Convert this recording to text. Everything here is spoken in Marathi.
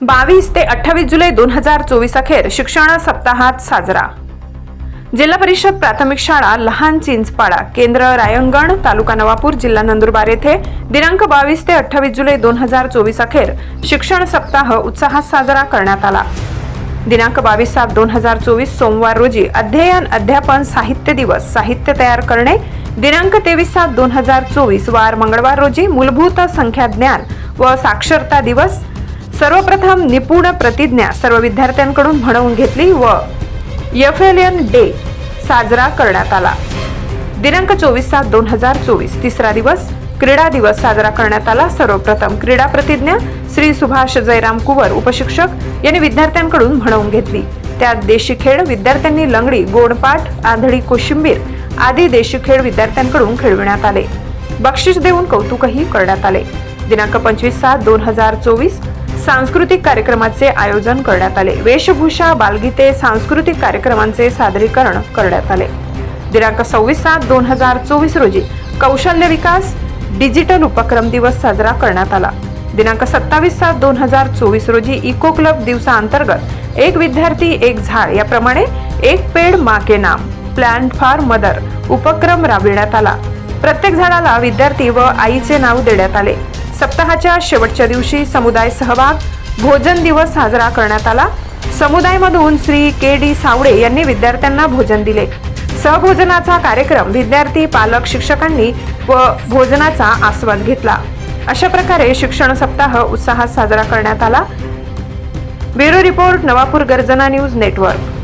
बावीस ते अठ्ठावीस जुलै दोन हजार चोवीस अखेर शिक्षण सप्ताहात साजरा. जिल्हा परिषद प्राथमिक शाळा लहान चिंचपाडा केंद्र रायंगण तालुका नवापूर जिल्हा नंदुरबार येथे दिनांक बावीस ते अठ्ठावीस जुलै दोन हजार चोवीस अखेर शिक्षण सप्ताह उत्साहात साजरा करण्यात आला. दिनांक बावीस सात दोन हजार चोवीस सोमवार रोजी अध्ययन अध्यापन साहित्य दिवस साहित्य तयार करणे. दिनांक तेवीस सात दोन हजार चोवीस वार मंगळवार रोजी मूलभूत संख्या ज्ञान व साक्षरता दिवस सर्वप्रथम निपुण प्रतिज्ञा सर्व विद्यार्थ्यांकडून म्हणवून घेतली व एफ एल एन डे साजरा करण्यात आला. दिनांक चोवीस सात दोन हजार चोवीस तिसरा दिवस क्रीडा दिवस साजरा करण्यात आला. सर्वप्रथम क्रीडा प्रतिज्ञा श्री सुभाष जयराम कुवर उपशिक्षक यांनी विद्यार्थ्यांकडून म्हणवून घेतली. त्यात देशी खेळ विद्यार्थ्यांनी लंगडी गोडपाठ आंधळी कोशिंबीर आदी देशी खेळ विद्यार्थ्यांकडून खेळविण्यात आले. बक्षीस देऊन कौतुकही करण्यात आले. दिनांक पंचवीस सात दोन हजार चोवीस सांस्कृतिक कार्यक्रमाचे आयोजन करण्यात आले. वेशभूषा बालगीते सांस्कृतिक कार्यक्रमांचे सादरीकरण करण्यात आले. दिनांक सव्वीस सात दोन हजार चोवीस रोजी कौशल्य विकास डिजिटल उपक्रम दिवस साजरा करण्यात आला. दिनांक सत्तावीस सात दोन हजार चोवीस रोजी इको क्लब दिवसाअंतर्गत एक विद्यार्थी एक झाड याप्रमाणे एक पेड माके नाम प्लॅन फॉर मदर उपक्रम राबविण्यात आला. प्रत्येक झाडाला विद्यार्थी व आईचे नाव देण्यात आले. सप्ताहाच्या शेवटच्या दिवशी समुदाय सहभाग भोजन दिवस साजरा करण्यात आला. समुदायमधून श्री के डी सावडे यांनी विद्यार्थ्यांना भोजन दिले. सहभोजनाचा कार्यक्रम विद्यार्थी पालक शिक्षकांनी व भोजनाचा आस्वाद घेतला. अशा प्रकारे शिक्षण सप्ताह उत्साहात साजरा करण्यात आला. ब्युरो रिपोर्ट नवापूर गर्जना न्यूज नेटवर्क.